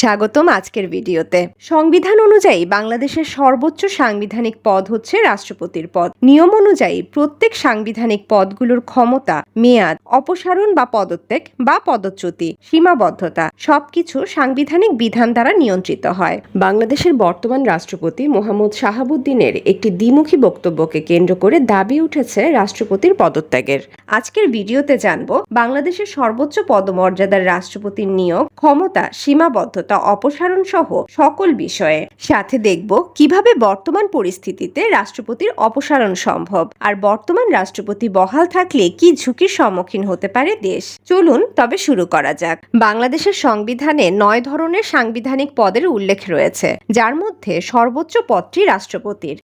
স্বাগতম আজকের ভিডিওতে। সংবিধান অনুযায়ী বাংলাদেশের সর্বোচ্চ সাংবিধানিক পদ হচ্ছে রাষ্ট্রপতির পদ। নিয়ম অনুযায়ী প্রত্যেক সাংবিধানিক পদগুলোর ক্ষমতা, মেয়াদ, অপসারণ বা পদত্যাগ বা পদচ্যুতি, সীমাবদ্ধতা সবকিছু সাংবিধানিক বিধান দ্বারা নিয়ন্ত্রিত হয়। বাংলাদেশের বর্তমান রাষ্ট্রপতি মোহাম্মদ শাহাবুদ্দিনের একটি দ্বিমুখী বক্তব্যকে কেন্দ্র করে দাবি উঠেছে রাষ্ট্রপতির পদত্যাগের। আজকের ভিডিওতে জানব, বাংলাদেশের সর্বোচ্চ পদমর্যাদার রাষ্ট্রপতির নিয়োগ, ক্ষমতা, সীমাবদ্ধতা অপসারণ সহ সকল বিষয়ে। সাথে দেখব কীভাবে বর্তমান পরিস্থিতিতে রাষ্ট্রপতির অপসারণ সম্ভব। আর বর্তমান রাষ্ট্রপতি বহাল থাকলে কি ঝুঁকির সম্মুখীন হতে পারে দেশ? চলুন তবে শুরু করা যাক। বাংলাদেশের সংবিধানে নয় ধরনের সাংবিধানিক পদের উল্লেখ রয়েছে, যার মধ্যে সর্বোচ্চ পদটি রাষ্ট্রপতির।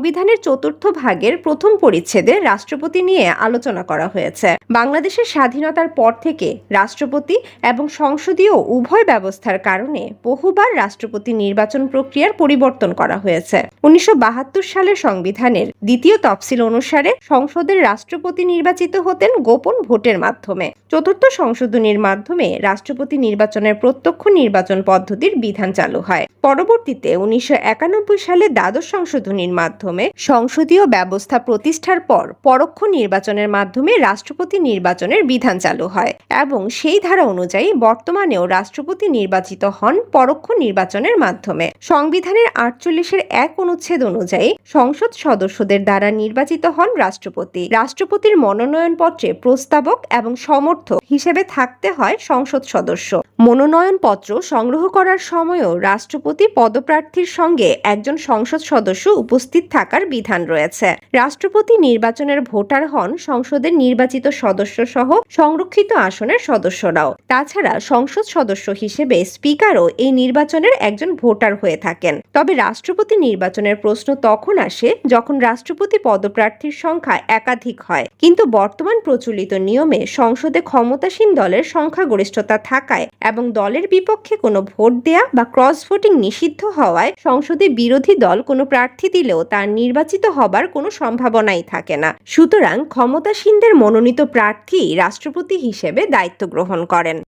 সংবিধানের চতুর্থ ভাগের প্রথম পরিচ্ছেদে রাষ্ট্রপতি নিয়ে আলোচনা করা হয়েছে। বাংলাদেশের স্বাধীনতার পর থেকে রাষ্ট্রপতি এবং সংসদীয় উভয় ব্যবস্থার কারণে বহুবার রাষ্ট্রপতি নির্বাচন প্রক্রিয়ার পরিবর্তন করা হয়েছে। উনিশশো বাহাত্তর সালের সংবিধানের দ্বিতীয় তফসিল অনুসারে সংসদের রাষ্ট্রপতি নির্বাচিত হতেন গোপন ভোটের মাধ্যমে। চতুর্থ সংশোধনীর মাধ্যমে রাষ্ট্রপতি নির্বাচনের প্রত্যক্ষ নির্বাচন পদ্ধতির বিধান চালু হয়। পরবর্তীতে উনিশশো একানব্বই সালে দ্বাদশ সংশোধনীর মাধ্যমে সংসদীয় ব্যবস্থা প্রতিষ্ঠার পর পরোক্ষ নির্বাচনের মাধ্যমে রাষ্ট্রপতি নির্বাচনের বিধান চালু হয় এবং সেই ধারা অনুযায়ী বর্তমানেও রাষ্ট্রপতি নির্বাচিত হন পরোক্ষ নির্বাচনের মাধ্যমে। সংবিধানের আটচল্লিশের এক অনুচ্ছেদ অনুযায়ী সংসদ সদস্যদের দ্বারা নির্বাচিত হন রাষ্ট্রপতি। রাষ্ট্রপতির মনোনয়নপত্রে প্রস্তাবক এবং সমর্থক হিসেবে থাকতে হয় সংসদ সদস্য। মনোনয়নপত্র সংগ্রহ করার সময়ও রাষ্ট্রপতি পদপ্রার্থীর সঙ্গে একজন সংসদ সদস্য উপস্থিত থাকার বিধান রয়েছে। রাষ্ট্রপতি নির্বাচনের ভোটার হন সংসদের নির্বাচিত সদস্য সহ সংরক্ষিত আসনের সদস্যরাও। তাছাড়া সংসদ সদস্য হিসেবে স্পিকারও এই নির্বাচনের একজন ভোটার হয়ে থাকেন। তবে রাষ্ট্রপতি নির্বাচনের প্রশ্ন তখন আসে যখন রাষ্ট্রপতি পদপ্রার্থীর সংখ্যা একাধিক হয়। কিন্তু বর্তমান প্রচলিত নিয়মে সংসদে ক্ষমতাসীন দলের সংখ্যাগরিষ্ঠতা থাকায় এবং দলের বিপক্ষে কোনো ভোট দেয়া বা ক্রস ভোটিং নিষিদ্ধ হওয়ায় সংসদে বিরোধী দল কোনো প্রার্থী দিলেও তার নির্বাচিত হবার কোনো সম্ভাবনাই থাকে না। সুতরাং ক্ষমতাসীনদের মনোনীত প্রার্থী রাষ্ট্রপতি হিসেবে দায়িত্ব গ্রহণ করেন।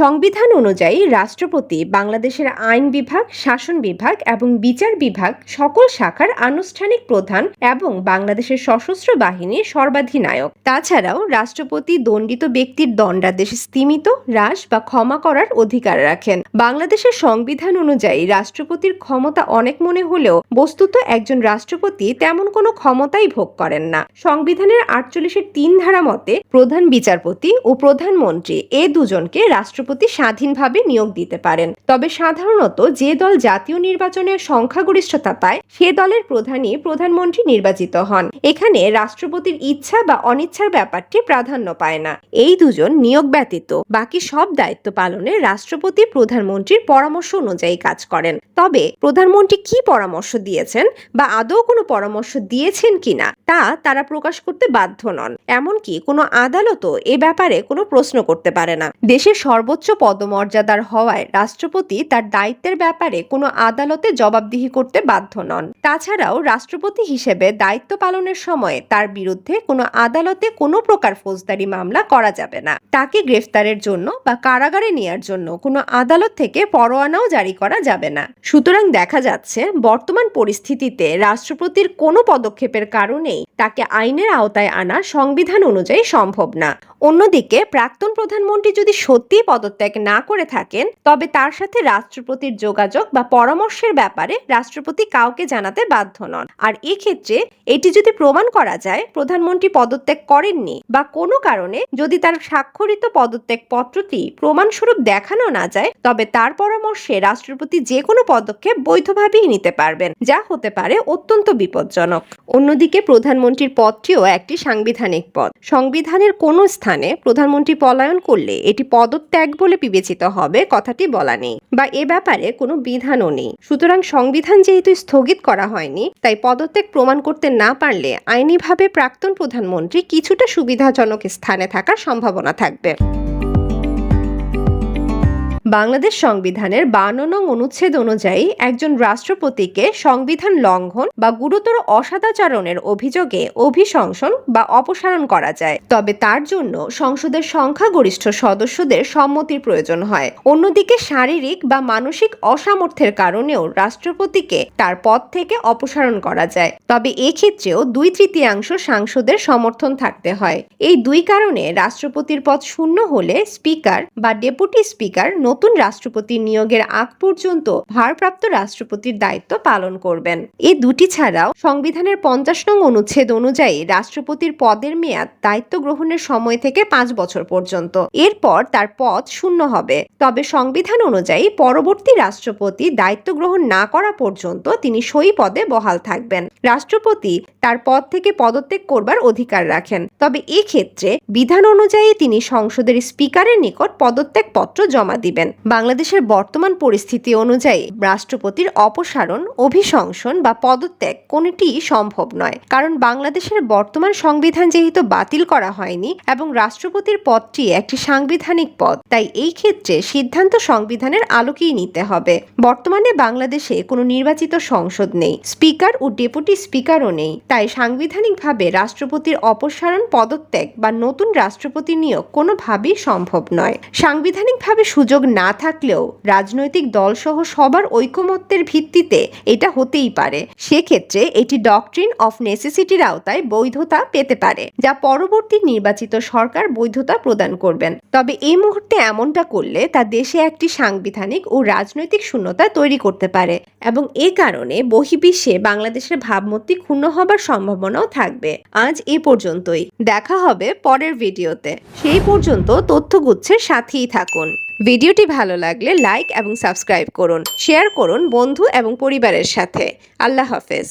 সংবিধান অনুযায়ী রাষ্ট্রপতি, বাংলাদেশের আইন বিভাগ, শাসন বিভাগ এবং বিচার বিভাগ সকল শাখার আনুষ্ঠানিক প্রধান এবং বাংলাদেশের সশস্ত্র বাহিনীর সর্বাধিনায়ক। তাছাড়াও রাষ্ট্রপতি দণ্ডিত ব্যক্তির দণ্ডাদেশ স্তীমিত, হ্রাস বা ক্ষমা করার অধিকার রাখেন। বাংলাদেশের সংবিধান অনুযায়ী রাষ্ট্রপতির ক্ষমতা অনেক মনে হলেও বস্তুত একজন রাষ্ট্রপতি তেমন কোনো ক্ষমতাই ভোগ করেন না। সংবিধানের আটচল্লিশের তিন ধারা মতে প্রধান বিচারপতি ও প্রধানমন্ত্রী এ দুজনকে রাষ্ট্র রাষ্ট্রপতি স্বাধীনভাবে নিয়োগ দিতে পারেন। তবে সাধারণত যে দল জাতীয় নির্বাচনের সংখ্যাগরিষ্ঠতা পায়, সে দলের প্রধানই প্রধানমন্ত্রী নির্বাচিত হন। এখানে রাষ্ট্রপতির ইচ্ছা বা অনিচ্ছার ব্যাপারটি প্রাধান্য পায় না। এই দুজন নিয়োগ ব্যতীত বাকি সব দায়িত্ব পালনে রাষ্ট্রপতি প্রধানমন্ত্রীর পরামর্শ অনুযায়ী কাজ করেন। তবে প্রধানমন্ত্রী কি পরামর্শ দিয়েছেন বা আদৌ কোনো পরামর্শ দিয়েছেন কিনা তা তারা প্রকাশ করতে বাধ্য নন। এমনকি কোনো আদালতও এ ব্যাপারে কোনো প্রশ্ন করতে পারে না। দেশের সর্ব সর্বোচ্চ পদমর্যাদার হওয়ায় রাষ্ট্রপতি তার দায়িত্বের ব্যাপারে কোনো আদালতে জবাবদিহি করতে বাধ্য নন। তাছাড়াও রাষ্ট্রপতি হিসেবে দায়িত্ব পালনের সময় তার বিরুদ্ধে কোনো আদালতে কোনো প্রকার ফৌজদারি মামলা করা যাবে না। তাকে গ্রেফতারের জন্য বা কারাগারে নেওয়ার জন্য কোনো আদালত থেকে পরোয়ানাও জারি করা যাবে না। সুতরাং দেখা যাচ্ছে, বর্তমান পরিস্থিতিতে রাষ্ট্রপতির কোনো পদক্ষেপের কারণেই তাকে আইনের আওতায় আনা সংবিধান অনুযায়ী সম্ভব না। অন্যদিকে, প্রাক্তন প্রধানমন্ত্রী যদি সত্যি পদত্যাগ না করে থাকেন, তবে তার সাথে রাষ্ট্রপতির যোগাযোগ বা পরামর্শের ব্যাপারে রাষ্ট্রপতি কাউকে জানাতে বাধ্য নন। আর এক্ষেত্রে এটি যদি প্রমাণ করা যায়, প্রধানমন্ত্রী পদত্যাগ করেননি বা কোনো কারণে যদি তার স্বাক্ষরিত পদত্যাগ পত্রটি প্রমাণস্বরূপ দেখানো না যায়, তবে তার পরামর্শে রাষ্ট্রপতি যে কোনো পদক্ষেপ বৈধভাবেই নিতে পারবেন, যা হতে পারে অত্যন্ত বিপজ্জনক। অন্যদিকে প্রধানমন্ত্রীর পদটিও একটি সাংবিধানিক পদ। সংবিধানের কোনো স্থানে প্রধানমন্ত্রী পলায়ন করলে এটি পদত্যাগ বলে বিবেচিত হবে, কথাটি বলা নেই বা এ ব্যাপারে কোনো বিধানও নেই। সুতরাং সংবিধান যেহেতু স্থগিত করা হয়নি, তাই পদত্যাগ প্রমাণ করতে না পারলে আইনিভাবে প্রাক্তন প্রধানমন্ত্রী কিছুটা সুবিধাজনক স্থানে থাকার সম্ভাবনা থাকবে। বাংলাদেশ সংবিধানের বান্ন নং অনুচ্ছেদ অনুযায়ী একজন রাষ্ট্রপতিকে সংবিধান লঙ্ঘন বা গুরুতর অসদাচরণের অভিযোগে অভিশংসন বা অপসারণ করা যায়। তবে তার জন্য সংসদের সংখ্যাগরিষ্ঠ সদস্যদের সম্মতির প্রয়োজন হয়। অন্যদিকে শারীরিক বা মানসিক অসামর্থ্যের কারণেও রাষ্ট্রপতিকে তার পদ থেকে অপসারণ করা যায়। তবে এক্ষেত্রেও দুই তৃতীয়াংশ সাংসদের সমর্থন থাকতে হয়। এই দুই কারণে রাষ্ট্রপতির পদ শূন্য হলে স্পিকার বা ডেপুটি স্পিকার নতুন রাষ্ট্রপতি নিয়োগের আগ পর্যন্ত ভারপ্রাপ্ত রাষ্ট্রপতির দায়িত্ব পালন করবেন। এই দুটি ছাড়াও সংবিধানের পঞ্চাশ নং অনুচ্ছেদ অনুযায়ী রাষ্ট্রপতির পদের মেয়াদ দায়িত্ব গ্রহণের সময় থেকে পাঁচ বছর পর্যন্ত। এরপর তার পদ শূন্য হবে। তবে সংবিধান অনুযায়ী পরবর্তী রাষ্ট্রপতি দায়িত্ব গ্রহণ না করা পর্যন্ত তিনি সই পদে বহাল থাকবেন। রাষ্ট্রপতি তার পদ থেকে পদত্যাগ করবার অধিকার রাখেন। তবে এক্ষেত্রে বিধান অনুযায়ী তিনি সংসদের স্পিকারের নিকট পদত্যাগ পত্র জমা দিবেন। বাংলাদেশের বর্তমান পরিস্থিতি অনুযায়ী রাষ্ট্রপতির অপসারণ, অভিশংসন বা পদত্যাগ কোনটিই সম্ভব নয়। কারণ বাংলাদেশের বর্তমান সংবিধান যেহেতু বাতিল করা হয়নি এবং রাষ্ট্রপতির পদটি একটি সাংবিধানিক পদ, তাই এই ক্ষেত্রে সিদ্ধান্ত সংবিধানের আলোকেই নিতে হবে। বর্তমানে বাংলাদেশে কোনো নির্বাচিত সংসদ নেই, স্পিকার ও ডেপুটি স্পিকারও নেই, তাই সাংবিধানিকভাবে রাষ্ট্রপতির অপসারণ, পদত্যাগ বা নতুন রাষ্ট্রপতি নিয়োগ কোনোভাবেই সম্ভব নয়। সাংবিধানিকভাবে সুযোগ না থাকলেও রাজনৈতিক দলসহ সবার ঐকমত্যের ভিত্তিতে এটা হতেই পারে। সেক্ষেত্রে এটি ডকট্রিন অফ নেসেসিটির আওতায় বৈধতা পেতে পারে, যা পরবর্তী নির্বাচিত সরকার বৈধতা প্রদান করবেন। তবে এই মুহূর্তে এমনটা করলে তা দেশে একটি সাংবিধানিক ও রাজনৈতিক শূন্যতা তৈরি করতে পারে এবং এ কারণে বহির্বিশ্বে বাংলাদেশের ভাবমূর্তি ক্ষুণ্ণ হবার সম্ভাবনাও থাকবে। আজ এ পর্যন্তই। দেখা হবে পরের ভিডিওতে। সেই পর্যন্ত তথ্যগুচ্ছের সাথেই থাকুন। ভিডিওটি ভালো লাগলে লাইক এবং সাবস্ক্রাইব করুন, শেয়ার করুন বন্ধু এবং পরিবারের সাথে। আল্লাহ হাফেজ।